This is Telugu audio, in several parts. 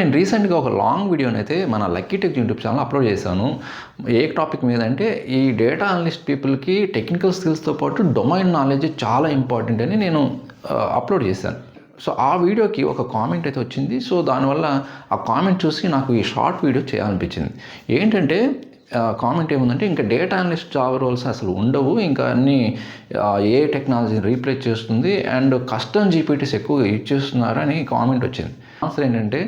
నేను రీసెంట్గా ఒక లాంగ్ వీడియోని అయితే మన Lucky Tech YouTube channel upload చేశాను. ఏ టాపిక్ మీద అంటే ఈ డేటా అనలిస్ట్ పీపుల్కి టెక్నికల్ స్కిల్స్తో పాటు డొమైన్ నాలెడ్జ్ చాలా ఇంపార్టెంట్ అని నేను అప్లోడ్ చేశాను. సో ఆ వీడియోకి ఒక కామెంట్ అయితే వచ్చింది. సో దానివల్ల ఆ కామెంట్ చూసి నాకు ఈ షార్ట్ వీడియో చేయాలనిపించింది. ఏంటంటే కామెంట్ ఏముందంటే ఇంకా డేటా అనలిస్ట్ జాబ్ రోల్స్ అసలు ఉండవు. ఇంకా అన్ని ఏ టెక్నాలజీని రీప్లేస్ చేస్తుంది అండ్ కస్టమ్ జీపీటీస్ ఎక్కువగా యూజ్ చేస్తున్నారని కామెంట్ వచ్చింది. ఆన్సర్ ఏంటంటే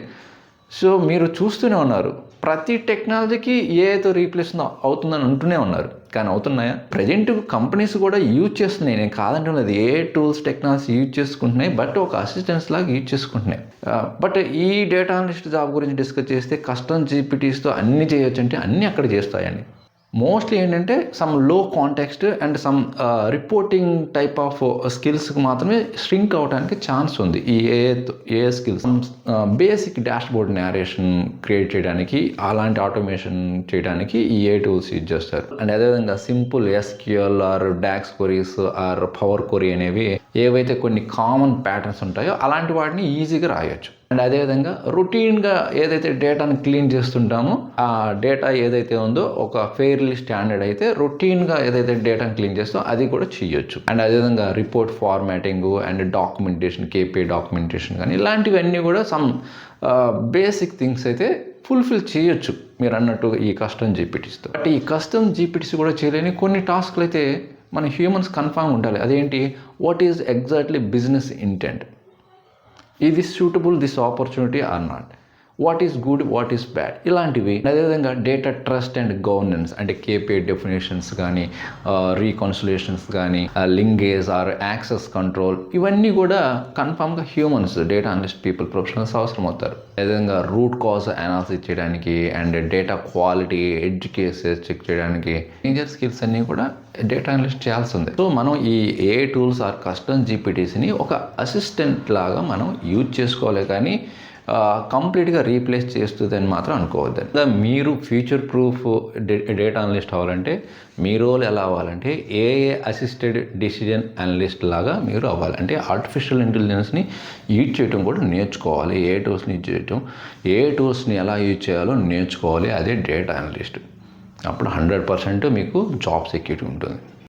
సో మీరు చూస్తూనే ఉన్నారు. ప్రతి టెక్నాలజీకి ఏతో రీప్లేస్ అవుతుందని అంటూనే ఉన్నారు. కానీ అవుతున్నాయా? ప్రజెంట్ కంపెనీస్ కూడా యూజ్ చేస్తున్నాయి. నేను కాదంటున్నది ఏ టూల్స్ టెక్నాలజీ యూజ్ చేసుకుంటున్నాయి బట్ ఒక అసిస్టెన్స్ లాగా యూజ్ చేసుకుంటున్నాయి. బట్ ఈ డేటా అనలిస్ట్ జాబ్ గురించి డిస్కస్ చేస్తే కస్టమ్ జీపీటీస్తో అన్ని చేయొచ్చు అంటే అన్నీ అక్కడ చేస్తాయండి మోస్ట్లీ ఏంటంటే సమ్లో context and some reporting type of స్కిల్స్కి మాత్రమే స్ట్రింక్ అవడానికి ఛాన్స్ ఉంది. ఈ ఏ ఏ skills basic dashboard narration create చేయడానికి అలాంటి ఆటోమేషన్ చేయడానికి ఈ ఏ టూల్స్ యూజ్ చేస్తారు. అండ్ అదేవిధంగా simple SQL or DAX queries or power query అనేవి ఏవైతే కొన్ని కామన్ ప్యాటర్న్స్ ఉంటాయో అలాంటి వాటిని ఈజీగా రాయొచ్చు. అండ్ అదేవిధంగా రొటీన్గా ఏదైతే డేటాను క్లీన్ చేస్తుంటామో ఆ డేటా ఏదైతే ఉందో ఒక ఫెయిర్లీ స్టాండర్డ్ అయితే రొటీన్గా ఏదైతే డేటాను క్లీన్ చేస్తో అది కూడా చేయొచ్చు. అండ్ అదేవిధంగా report formatting and documentation KPI documentation కానీ ఇలాంటివన్నీ కూడా సమ్ బేసిక్ థింగ్స్ అయితే ఫుల్ఫిల్ చేయొచ్చు. మీరు అన్నట్టు ఈ కస్టమ్ జీపీటీస్తో బట్ ఈ కస్టమ్ జీపీటీస్ కూడా చేయలేని కొన్ని టాస్క్లు అయితే మన హ్యూమన్స్ కన్ఫామ్ ఉండాలి. అదేంటి? What is exactly business intent ఈ this suitable this opportunity or not what is good what is bad ఇలాంటివి. అదేవిధంగా డేటా ట్రస్ట్ అండ్ గవర్నెన్స్ అంటే కేపీ డెఫినేషన్స్ కానీ రీకన్సులేషన్స్ కానీ లింగేజ్ ఆర్ యాక్సెస్ కంట్రోల్ ఇవన్నీ కూడా కన్ఫామ్గా humans data analyst people professionals అవసరం అవుతారు అదేవిధంగా రూట్ కాజ్ అనాలిసిస్ చేయడానికి and data quality edge cases check చేయడానికి మేజర్ స్కిల్స్ అన్నీ కూడా డేటా అనలిస్ట్ చేయాల్సి ఉంది సో మనం ఈ ఏ టూల్స్ ఆర్ కస్టమ్ జీపీటీస్ని ఒక అసిస్టెంట్ లాగా మనం యూజ్ చేసుకోవాలి. కానీ కంప్లీట్గా రీప్లేస్ చేస్తుంది అని మాత్రం అనుకోవద్దు మీరు ఫ్యూచర్ ప్రూఫ్ డేటా అనలిస్ట్ అవ్వాలంటే మీ రోల్ ఎలా అవ్వాలంటే ఏఏ అసిస్టెడ్ డిసిజన్ అనలిస్ట్ లాగా మీరు అవ్వాలంటే ఆర్టిఫిషియల్ ఇంటెలిజెన్స్ని యూజ్ చేయటం కూడా నేర్చుకోవాలి. ఏ టూల్స్ని యూజ్ చేయటం ఏ టూల్స్ని ఎలా యూజ్ చేయాలో నేర్చుకోవాలి. అదే డేటా అనలిస్ట్ అప్పుడు హండ్రెడ్ పర్సెంట్ మీకు జాబ్ సెక్యూరిటీ ఉంటుంది.